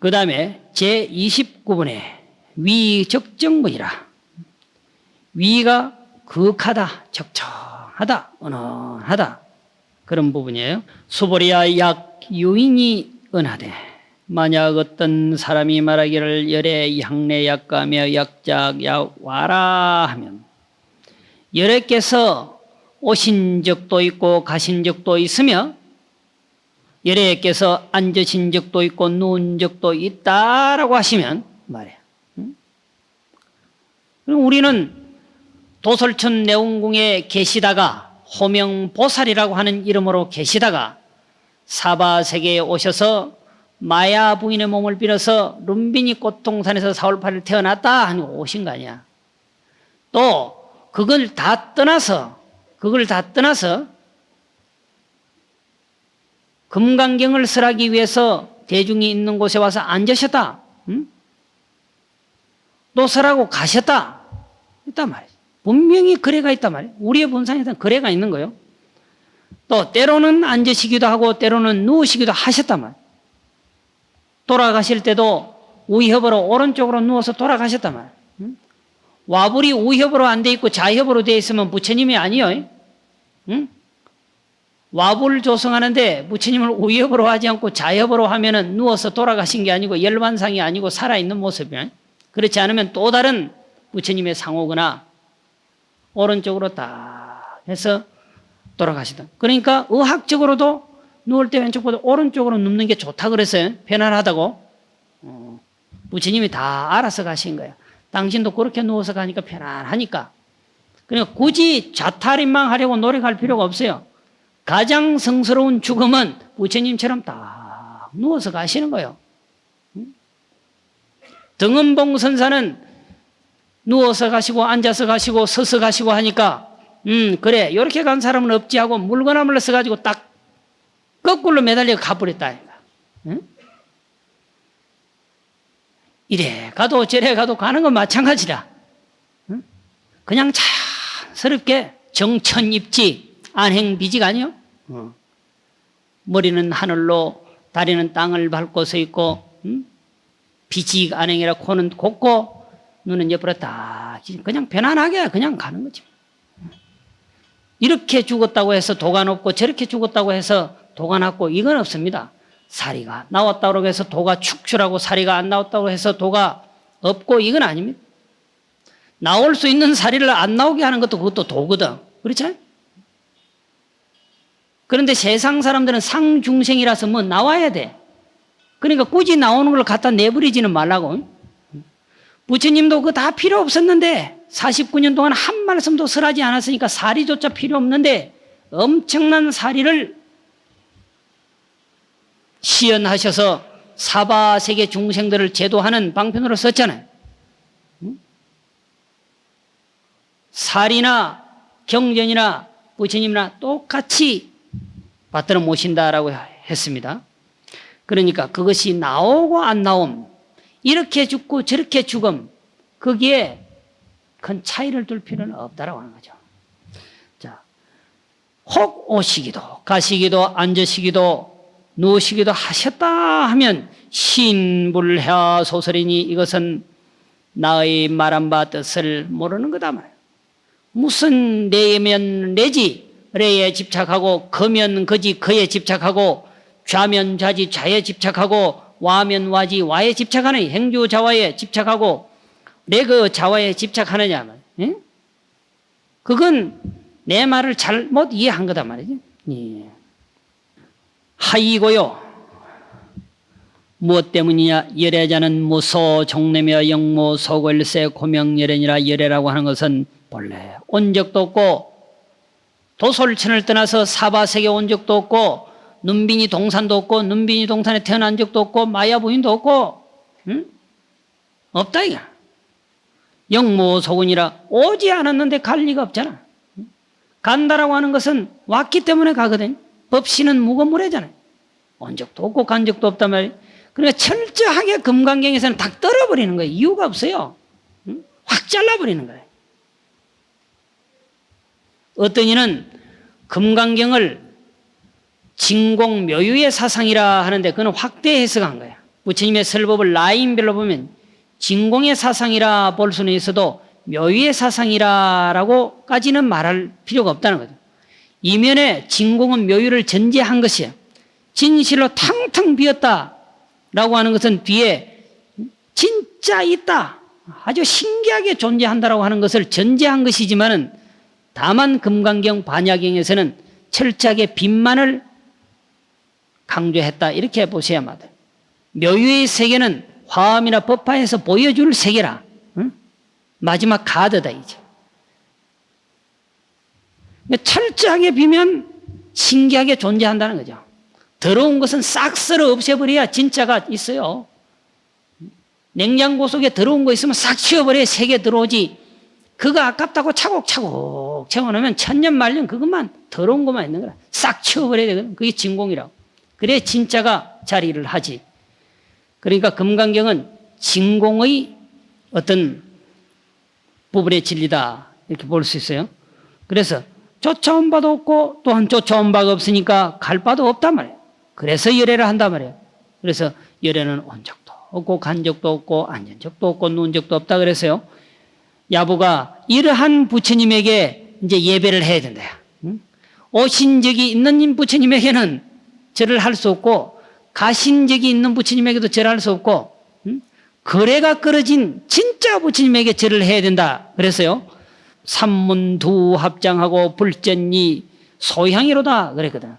그 다음에 제29번에 위적정문이라. 위가 극하다, 적정하다, 은은하다. 그런 부분이에요. 수보리야 약 유인이 은하되 만약 어떤 사람이 말하기를 열에 향내 약가며 약작 약 와라 하면 열애께서 오신 적도 있고 가신 적도 있으며 열애께서 앉으신 적도 있고 누운 적도 있다라고 하시면 말이야. 응? 우리는 도솔천 내원궁에 계시다가 호명보살이라고 하는 이름으로 계시다가 사바 세계에 오셔서 마야 부인의 몸을 빌어서 룸비니 꽃동산에서 4월 8일 태어났다 하니 오신 거 아니야. 또 그걸 다 떠나서 그걸 다 떠나서 금강경을 설하기 위해서 대중이 있는 곳에 와서 앉으셨다. 응? 또 설하고 가셨다. 있단 말이야. 분명히 거래가 있단 말이에요. 우리의 본산에는 거래가 있는 거예요. 또 때로는 앉으시기도 하고 때로는 누우시기도 하셨단 말이에요. 돌아가실 때도 우협으로 오른쪽으로 누워서 돌아가셨단 말이에요. 응? 와불이 우협으로 안 돼 있고 좌협으로 돼 있으면 부처님이 아니요. 응? 와불 조성하는데 부처님을 우협으로 하지 않고 좌협으로 하면은 누워서 돌아가신 게 아니고 열반상이 아니고 살아있는 모습이야. 그렇지 않으면 또 다른 부처님의 상호거나 오른쪽으로 딱 해서 돌아가시다. 그러니까 의학적으로도 누울 때 왼쪽보다 오른쪽으로 눕는 게 좋다 그랬어요. 편안하다고. 어, 부처님이 다 알아서 가신 거야. 당신도 그렇게 누워서 가니까 편안하니까. 그러니까 굳이 자탈인망 하려고 노력할 필요가 없어요. 가장 성스러운 죽음은 부처님처럼 딱 누워서 가시는 거예요. 등은봉 선사는 누워서 가시고 앉아서 가시고 서서 가시고 하니까 음 그래 이렇게 간 사람은 없지 하고 물건함을 써가지고 딱 거꾸로 매달려 가버렸다. 응? 이래 가도 저래 가도 가는 건 마찬가지라. 응? 그냥 자연스럽게 정천입지 안행비지가 아니요. 어. 머리는 하늘로 다리는 땅을 밟고 서 있고 응? 비직 안행이라 코는 곱고 눈은 옆으로 딱 그냥 편안하게 그냥 가는 거지. 이렇게 죽었다고 해서 도가 높고 저렇게 죽었다고 해서 도가 낮고 이건 없습니다. 사리가 나왔다고 해서 도가 축출하고 사리가 안 나왔다고 해서 도가 없고 이건 아닙니다. 나올 수 있는 사리를 안 나오게 하는 것도 그것도 도거든. 그렇죠? 그런데 세상 사람들은 상중생이라서 뭐 나와야 돼. 그러니까 굳이 나오는 걸 갖다 내버리지는 말라고. 부처님도 그거 다 필요 없었는데 49년 동안 한 말씀도 설하지 않았으니까 사리조차 필요 없는데 엄청난 사리를 시연하셔서 사바 세계 중생들을 제도하는 방편으로 썼잖아요. 살이나 경전이나 부처님이나 똑같이 받들어 모신다라고 했습니다. 그러니까 그것이 나오고 안 나옴, 이렇게 죽고 저렇게 죽음, 거기에 큰 차이를 둘 필요는 없다라고 하는 거죠. 자, 혹 오시기도, 가시기도, 앉으시기도, 누우시기도 하셨다 하면 신불하 소설이니 이것은 나의 말한 바 뜻을 모르는 거다 말이에요. 무슨 내면 내지 레에 집착하고 거면 거지 거에 집착하고 좌면 좌지 좌에 집착하고 와면 와지 와에 집착하는 행주 자와에 집착하고 내그 자와에 집착하느냐 예? 그건 내 말을 잘못 이해한 거다 말이지. 예. 하이고요. 무엇 때문이냐? 열애자는 무소 종래며 영모 소골세 고명열애니라 열애라고 하는 것은 본래 온 적도 없고 도솔천을 떠나서 사바세계 온 적도 없고 눈빈이 동산도 없고 눈빈이 동산에 태어난 적도 없고 마야 부인도 없고 응? 없다 이거 영모 소군이라 오지 않았는데 갈 리가 없잖아. 간다라고 하는 것은 왔기 때문에 가거든. 법신은 무건물이잖아요 온 적도 없고 간 적도 없단 말이에요 그러니까 철저하게 금강경에서는 딱 떨어버리는 거예요. 이유가 없어요. 응? 확 잘라버리는 거예요 어떤 이는 금강경을 진공묘유의 사상이라 하는데 그는 확대 해석한 거야. 부처님의 설법을 라인별로 보면 진공의 사상이라 볼 수는 있어도 묘유의 사상이라라고까지는 말할 필요가 없다는 거죠. 이면에 진공은 묘유를 전제한 것이에요. 진실로 탕탕 비었다라고 하는 것은 뒤에 진짜 있다. 아주 신기하게 존재한다라고 하는 것을 전제한 것이지만은 다만 금강경 반야경에서는 철저하게 빛만을 강조했다. 이렇게 보셔야만 돼요. 묘유의 세계는 화엄이나 법화에서 보여줄 세계라. 응? 마지막 가드다 이제. 그러니까 철저하게 비면 신기하게 존재한다는 거죠. 더러운 것은 싹 쓸어 없애버려야 진짜가 있어요. 냉장고 속에 더러운 거 있으면 싹 치워버려야 세계 들어오지. 그거 아깝다고 차곡차곡 채워놓으면 천년 말년 그것만 더러운 것만 있는 거라. 싹 치워버려야 되거든. 그게 진공이라고. 그래 진짜가 자리를 하지. 그러니까 금강경은 진공의 어떤 부분의 진리다. 이렇게 볼 수 있어요. 그래서 쫓아온 바도 없고 또한 쫓아온 바가 없으니까 갈 바도 없단 말이에요. 그래서 열애를 한단 말이에요. 그래서 열애는 온 적도 없고 간 적도 없고 앉은 적도 없고 누운 적도 없다 그래서요. 야부가 이러한 부처님에게 이제 예배를 해야 된다. 응? 오신 적이 있는 부처님에게는 절을 할 수 없고 가신 적이 있는 부처님에게도 절을 할 수 없고 응? 거래가 끊어진 진짜 부처님에게 절을 해야 된다. 그래서요. 삼문 두 합장하고 불전이 소향이로다 그랬거든.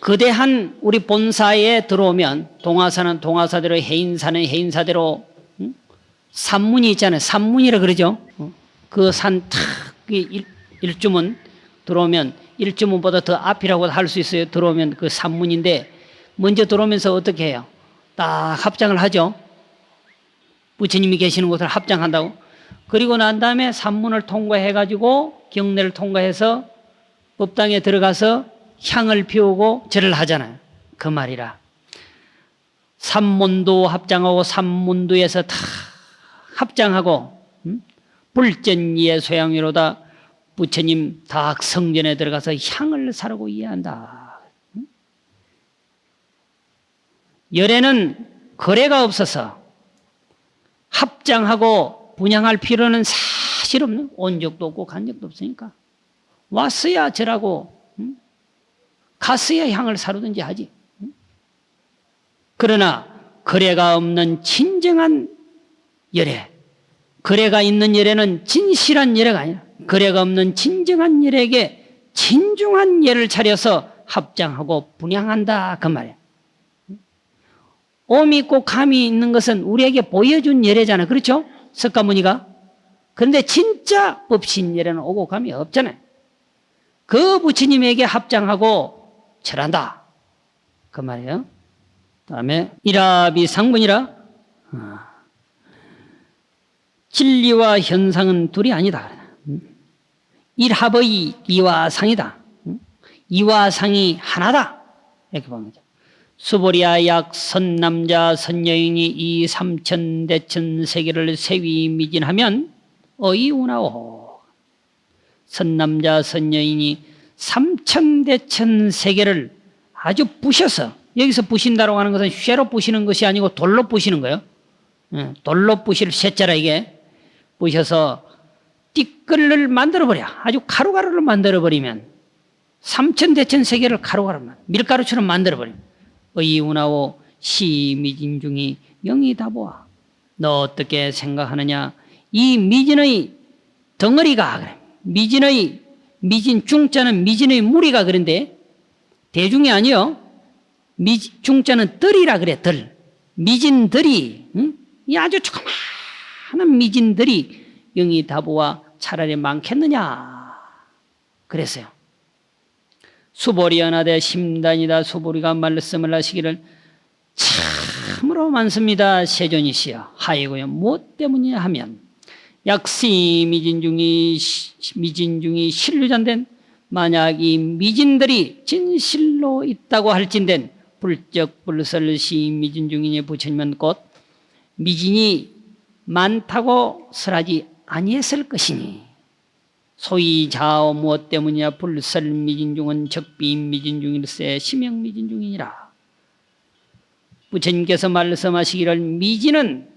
거대한 우리 본사에 들어오면 동화사는 동화사대로 해인사는 해인사대로 응? 산문이 있잖아요. 산문이라 그러죠. 그 산탁 일주문 들어오면 일주문보다 더 앞이라고 할 수 있어요. 들어오면 그 산문인데 먼저 들어오면서 어떻게 해요? 딱 합장을 하죠. 부처님이 계시는 곳을 합장한다고. 그리고 난 다음에 산문을 통과해 가지고 경례를 통과해서 법당에 들어가서 향을 피우고 절을 하잖아요. 그 말이라. 삼문도 합장하고 삼문도에서 다 합장하고 음? 불전이의 소양이로다 부처님 다 성전에 들어가서 향을 사르고 이해한다. 음? 열에는 거래가 없어서 합장하고 분양할 필요는 사실 없는 온 적도 없고 간 적도 없으니까 왔어야 절하고 음? 갔어야 향을 사르든지 하지. 음? 그러나 거래가 없는 진정한 열애, 거래가 있는 열애는 진실한 열애가 아니라 거래가 없는 진정한 열애에게 진중한 열을 차려서 합장하고 분양한다 그 말이야. 오미 있고 감이 있는 것은 우리에게 보여준 열애잖아. 그렇죠? 석가모니가. 그런데 진짜 법신 열애는 오고 감이 없잖아요. 그 부처님에게 합장하고 절한다. 그 말이에요. 다음에 일합이 상분이라 어. 진리와 현상은 둘이 아니다. 일합의 이와 상이다. 이와 상이 하나다. 이렇게 보는 거죠. 수보리아 약 선남자 선여인이 이 삼천 대천 세계를 세위 미진하면 어이우나오. 선남자 선여인이 삼천 대천 세계를 아주 부셔서 여기서 부신다고 하는 것은 쇠로 부시는 것이 아니고 돌로 부시는 거예요. 예, 돌로 부실 쇠자라 이게 부셔서 띠끌을 만들어버려. 아주 가루가루를 만들어버리면 삼천 대천 세계를 가루가루 밀가루처럼 만들어버리면 의운하오 시미진중이 영이 다보아. 너 어떻게 생각하느냐? 이 미진의 덩어리가 그래. 미진의 미진 중자는 미진의 무리가 그런데 대중이 아니요. 미 중자는 덜이라 그래 덜. 미진들이 응? 이 아주 조그 마한 미진들이 영이 다보아 차라리 많겠느냐. 그랬어요. 수보리 하나되 심단이다 수보리가 말씀을 하시기를 참으로 많습니다 세존이시여 하이고요 무엇 때문이냐 하면 약시 미진중이 미진중이 신류잔된 만약 이 미진들이 진실로 있다고 할진된 불적 불설시 미진중이니 부처님은 곧 미진이 많다고 설하지 아니했을 것이니 소위 자어 무엇 때문이냐 불설 미진중은 적비 미진중일세 심형 미진중이니라. 부처님께서 말씀하시기를 미진은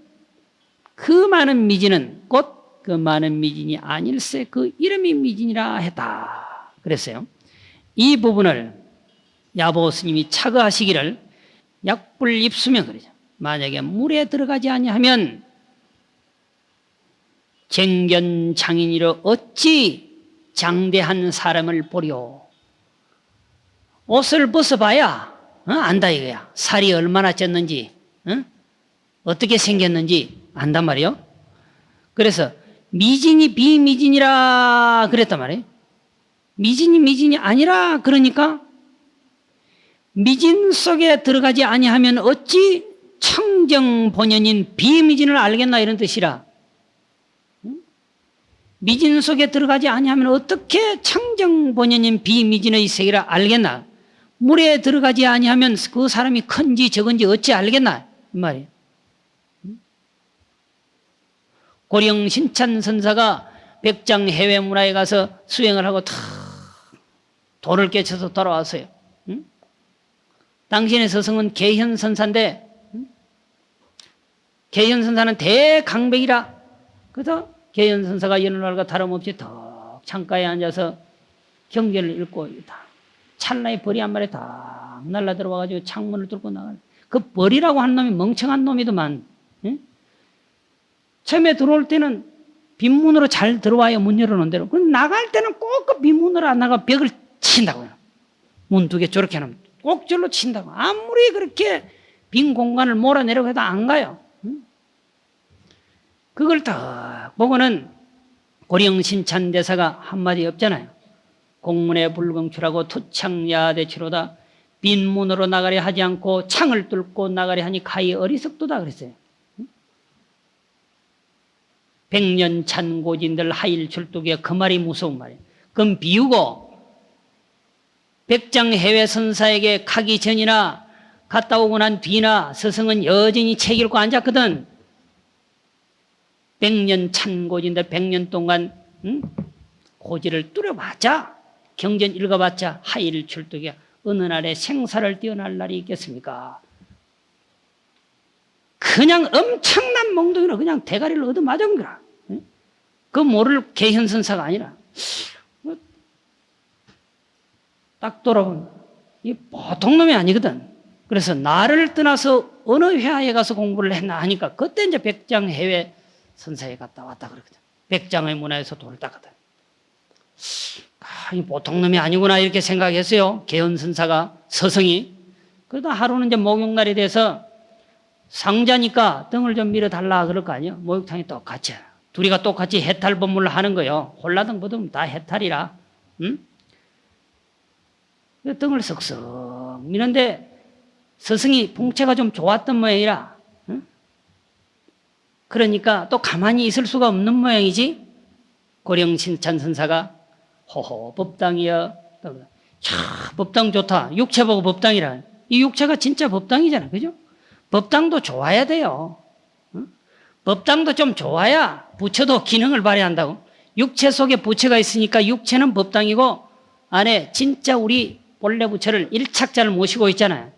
그 많은 미진은 곧 그 많은 미진이 아닐세 그 이름이 미진이라 했다. 그랬어요. 이 부분을 야보 스님이 차거하시기를 약불 입수면 그러죠. 만약에 물에 들어가지 아니하면 쟁견 장인이로 어찌 장대한 사람을 보려 옷을 벗어봐야 어? 안다 이거야. 살이 얼마나 쪘는지 어? 어떻게 생겼는지 안단 말이요. 그래서 미진이 비미진이라 그랬단 말이에요. 미진이 미진이 아니라 그러니까 미진 속에 들어가지 아니하면 어찌 청정 본연인 비미진을 알겠나 이런 뜻이라. 응? 미진 속에 들어가지 아니하면 어떻게 청정 본연인 비미진의 세계를 알겠나? 물에 들어가지 아니하면 그 사람이 큰지 적은지 어찌 알겠나? 이 말이에요. 고령 신찬 선사가 백장 해외 문화에 가서 수행을 하고 탁 돌을 깨쳐서 돌아왔어요. 응? 당신의 스승은 개현 선사인데 응? 개현 선사는 대강백이라 그래서 개현 선사가 여느 날과 다름없이 더 창가에 앉아서 경전을 읽고 있다. 찰나에 벌이 한 마리 딱 날라 들어와가지고 창문을 뚫고 나가는 그 벌이라고 하는 놈이 멍청한 놈이더만 응? 처음에 들어올 때는 빈문으로 잘 들어와야 문 열어놓은 대로. 나갈 때는 꼭 그 빈문으로 안 나가 벽을 친다고요. 문 두 개 저렇게 하면 꼭 절로 친다고. 아무리 그렇게 빈 공간을 몰아내려고 해도 안 가요. 응? 그걸 딱 보고는 고령신찬 대사가 한마디 없잖아요. 공문에 불공출하고 투창야대치로다 빈문으로 나가려 하지 않고 창을 뚫고 나가려 하니 가히 어리석도다 그랬어요. 백년 찬 고진들 하일 출두기에 그 말이 무서운 말이에요. 그럼 비우고 백장 해외 선사에게 가기 전이나 갔다 오고 난 뒤나 스승은 여전히 책 읽고 앉았거든. 백년 찬고진들 백년 동안 응? 고지를 뚫어봤자 경전 읽어봤자 하일 출두기에 어느 날에 생사를 뛰어날 날이 있겠습니까? 그냥 엄청난 몽둥이로 그냥 대가리를 얻어맞은 거라. 그 모를 개현선사가 아니라 뭐딱 돌아보면 이 보통 놈이 아니거든. 그래서 나를 떠나서 어느 회화에 가서 공부를 했나 하니까 그때 이제 백장 해외 선사에 갔다 왔다 그러거든. 백장의 문화에서 돌을 닦거든. 아, 이 보통 놈이 아니구나 이렇게 생각했어요. 개헌 선사가 서성이. 그러다 하루는 이제 목욕날이 돼서 상자니까 등을 좀 밀어 달라 그럴 거 아니에요. 목욕탕이 똑같이. 둘이가 똑같이 해탈 법문을 하는 거요. 홀라등 보면 다 해탈이라. 응? 그 등을 쓱쓱 미는데 스승이 풍채가 좀 좋았던 모양이라. 응? 그러니까 또 가만히 있을 수가 없는 모양이지. 고령신찬 선사가 호호 법당이여. 차 법당 좋다. 육체 보고 법당이라. 이 육체가 진짜 법당이잖아. 그죠? 법당도 좋아야 돼요. 응? 법당도 좀 좋아야 부처도 기능을 발휘한다고. 육체 속에 부처가 있으니까 육체는 법당이고 안에 진짜 우리 본래 부처를 일착자를 모시고 있잖아요.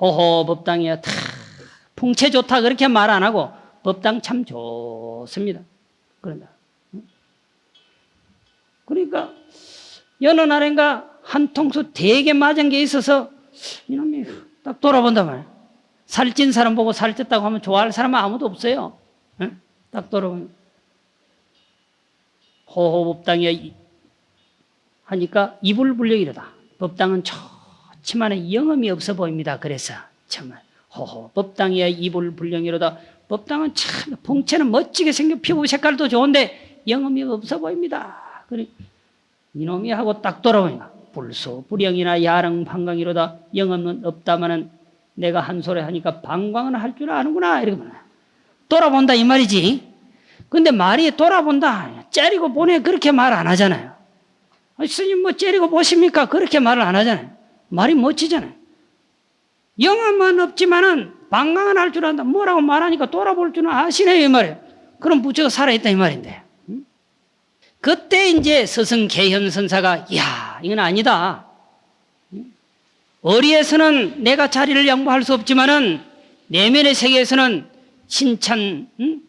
호호 법당이야. 다 풍채 좋다 그렇게 말 안 하고 법당 참 좋습니다. 그런다. 그러니까 여느 날인가 한 통수 되게 맞은 게 있어서 이놈이 딱 돌아본단 말이야. 살찐 사람 보고 살쪘다고 하면 좋아할 사람은 아무도 없어요. 에? 딱 돌아보면 호호법당이 하니까 이불불령이로다. 법당은 좋지만 영험이 없어 보입니다. 그래서 정말 호호 법당이야 이불 불령이로다. 법당은 참 봉채는 멋지게 생겨 피부 색깔도 좋은데 영험이 없어 보입니다. 그래 이놈이 하고 딱 돌아보니까 불소 불령이나 야릉 방광이로다. 영험은 없다마는 내가 한 소리 하니까 방광은 할 줄 아는구나 이렇게. 돌아본다 이 말이지. 근데 말이 돌아본다. 째리고 보내 그렇게 말 안 하잖아요. 아, 스님 뭐 째리고 보십니까? 그렇게 말을 안 하잖아요. 말이 멋지잖아요. 영화만 없지만은 방광은 할줄 안다. 뭐라고 말하니까 돌아볼 줄은 아시네 이 말이에요. 그럼 부처가 살아있다 이 말인데. 응? 그때 이제 스승 개현 선사가 야 이건 아니다. 어리에서는 내가 자리를 양보할 수 없지만은 내면의 세계에서는 신찬 응?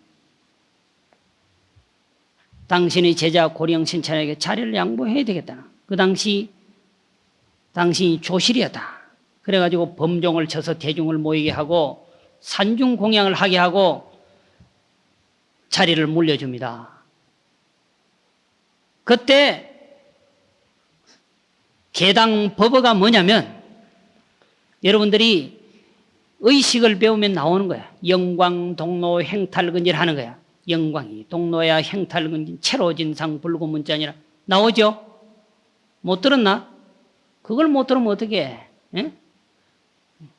당신의 제자 고령 신찬에게 자리를 양보해야 되겠다. 그 당시 당신이 조실이었다. 그래가지고 범종을 쳐서 대중을 모이게 하고 산중 공양을 하게 하고 자리를 물려줍니다. 그때 개당 법어가 뭐냐면 여러분들이 의식을 배우면 나오는 거야. 영광, 동로, 행탈근질 하는 거야. 영광이 동로야 행탈근진 채로진상 불구문자니라 나오죠? 못 들었나? 그걸 못 들으면 어떻게 해? 예?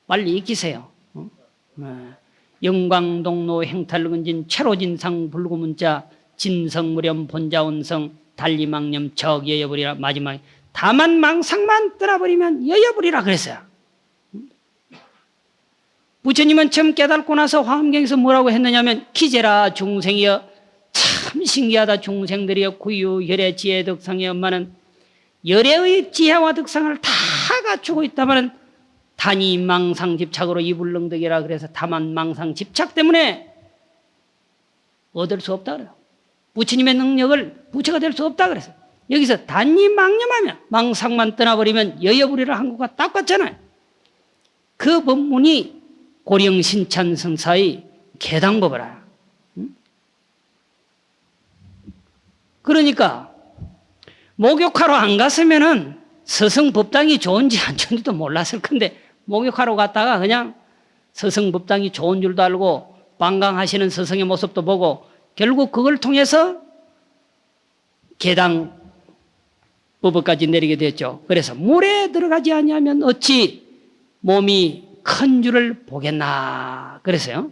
빨리 익히세요. 어? 어. 영광, 동로, 행탈근진 채로진상 불구문자 진성무렴 본자원성 달리망념 적여여버리라 마지막에 다만 망상만 떠나버리면 여여버리라 그랬어요. 부처님은 처음 깨닫고 나서 화엄경에서 뭐라고 했느냐면 기제라 중생이여 참 신기하다 중생들이여 구유 열의 지혜 덕상의 엄마는 열의 지혜와 덕상을 다 갖추고 있다마는 단이 망상 집착으로 이불능득이라 그래서 다만 망상 집착 때문에 얻을 수 없다 그래요. 부처님의 능력을 부처가 될 수 없다 그래서 여기서 단이 망념하면 망상만 떠나버리면 여여부리라 한 것과 똑같잖아요. 그 법문이 고령신찬 성사의 개당법이라. 그러니까 목욕하러 안 갔으면은 서성법당이 좋은지 안 좋은지도 몰랐을 건데 목욕하러 갔다가 그냥 서성 법당이 좋은 줄도 알고 방광하시는 서성의 모습도 보고 결국 그걸 통해서 개당 법까지 내리게 됐죠. 그래서 물에 들어가지 아니하면 어찌 몸이 큰 줄을 보겠나 그래서요.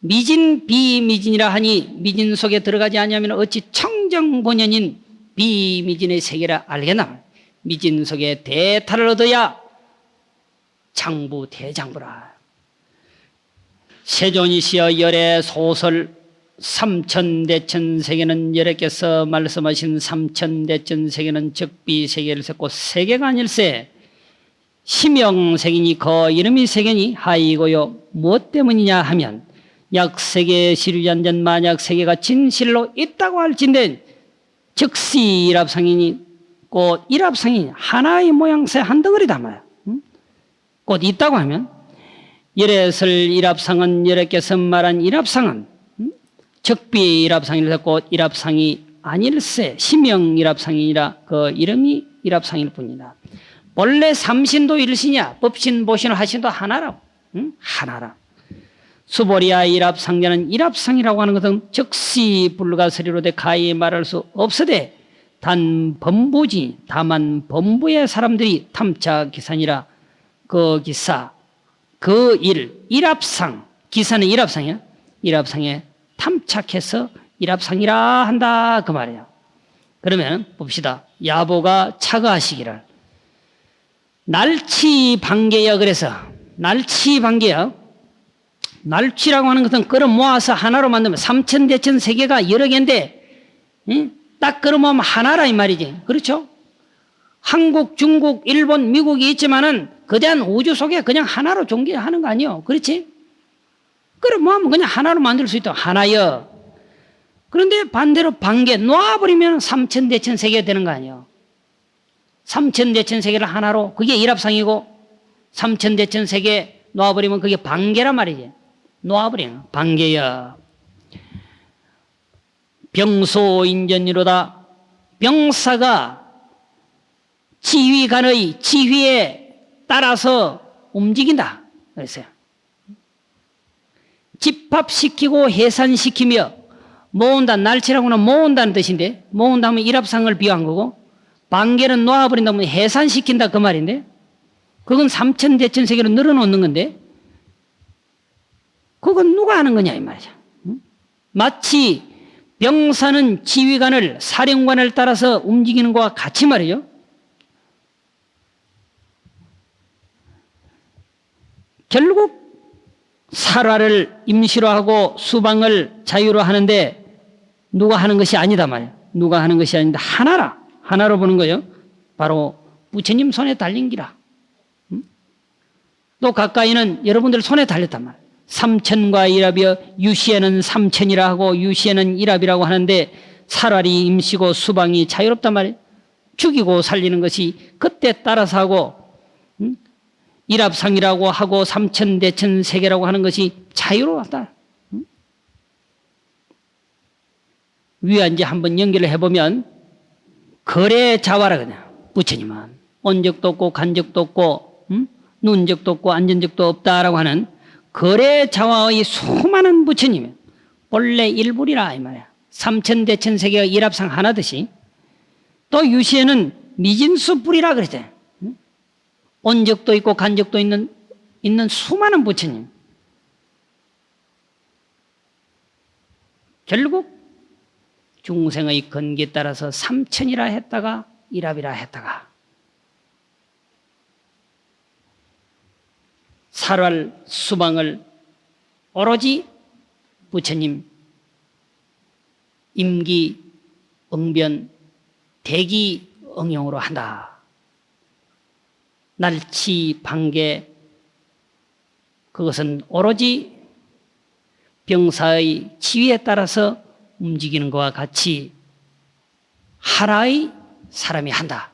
미진 비미진이라 하니 미진 속에 들어가지 아니하면 어찌 청정 본연인 비미진의 세계라 알겠나 미진 속에 대타를 얻어야 장부 대장부라. 세존이시여 열의 소설 삼천대천 세계는 여러께서 말씀하신 삼천대천 세계는 적비 세계를 섞고 세계가 아닐세. 심영세계니 거 이름이 세계니 하이고요. 무엇 때문이냐 하면 약 세계 시류잔전 만약 세계가 진실로 있다고 할진대 즉시 일합상이니 곧 일합상이니 하나의 모양새 한 말이야 응? 곧 있다고 하면 열애설 일합상은 여러께서 말한 일합상은 응? 적비의 일합상이라 곧 일합상이 아닐세 심영 일합상이라 그 이름이 일합상일 뿐이다 본래 삼신도 일신이야. 법신, 보신, 하신도 하나라고. 응? 하나라. 수보리아 일합상자는 일합상이라고 하는 것은 즉시 불가서리로 돼 가히 말할 수 없으되 단 범부지 다만 범부의 사람들이 탐차 기산이라 그 기사 그 일 일합상. 기사는 일합상이야? 일합상에 탐착해서 일합상이라 한다 그 말이야. 그러면 봅시다. 야보가 차가하시기를. 날치 반개여 그래서. 날치 반개여 날치라고 하는 것은 끌어 모아서 하나로 만들면 삼천 대천 세계가 여러 개인데 응? 딱 끌어 모으면 하나라 이 말이지. 그렇죠? 한국, 중국, 일본, 미국이 있지만은 거대한 우주 속에 그냥 하나로 존재하는 거 아니요. 그렇지? 끌어 모으면 그냥 하나로 만들 수 있다. 하나여. 그런데 반대로 반개 놓아버리면 삼천 대천 세계가 되는 거 아니요. 삼천대천 세계를 하나로 그게 일합상이고 삼천대천 세계 놓아버리면 그게 반개란 말이지. 놓아버리는 반개야 병소인전이로다. 병사가 지휘관의 지휘에 따라서 움직인다 그랬어요 집합시키고 해산시키며 모은다 날치라고는 모은다는 뜻인데 모은다 하면 일합상을 비유한 거고 반개는 놓아버린다면 해산시킨다 그 말인데 그건 삼천 대천 세계로 늘어놓는 건데 그건 누가 하는 거냐 이 말이죠. 마치 병사는 지휘관을 사령관을 따라서 움직이는 것과 같이 말이죠. 결국 살화를 임시로 하고 수방을 자유로 하는데 누가 하는 것이 아니다 말이야. 누가 하는 것이 아닌데 하나라. 하나로 보는 거예요. 바로 부처님 손에 달린 기라. 또 가까이는 여러분들 손에 달렸단 말이에요. 삼천과 일합이여 유시에는 삼천이라 하고 유시에는 일합이라고 하는데 살활이 임시고 수방이 자유롭단 말이에요. 죽이고 살리는 것이 그때 따라서 하고 음? 일합상이라고 하고 삼천 대천 세계라고 하는 것이 자유로웠다. 이제 한번 연결을 해보면 거래 자와라 그냥 부처님은 온 적도 없고 간 적도 없고 음? 눈 적도 없고 앉은 적도 없다라고 하는 거래 자와의 수많은 부처님 본래 일불이라 이 말이야 삼천 대천 세계가 일합상 하나듯이 또 유시에는 미진수 그랬대 음? 온 적도 있고 간 적도 있는 있는 수많은 부처님 결국 중생의 건기에 따라서 삼천이라 했다가 일합이라 했다가 살활 수방을 오로지 부처님 임기 응변 대기 응용으로 한다. 날치 방계 그것은 오로지 병사의 지위에 따라서 움직이는 것과 같이 하나의 사람이 한다.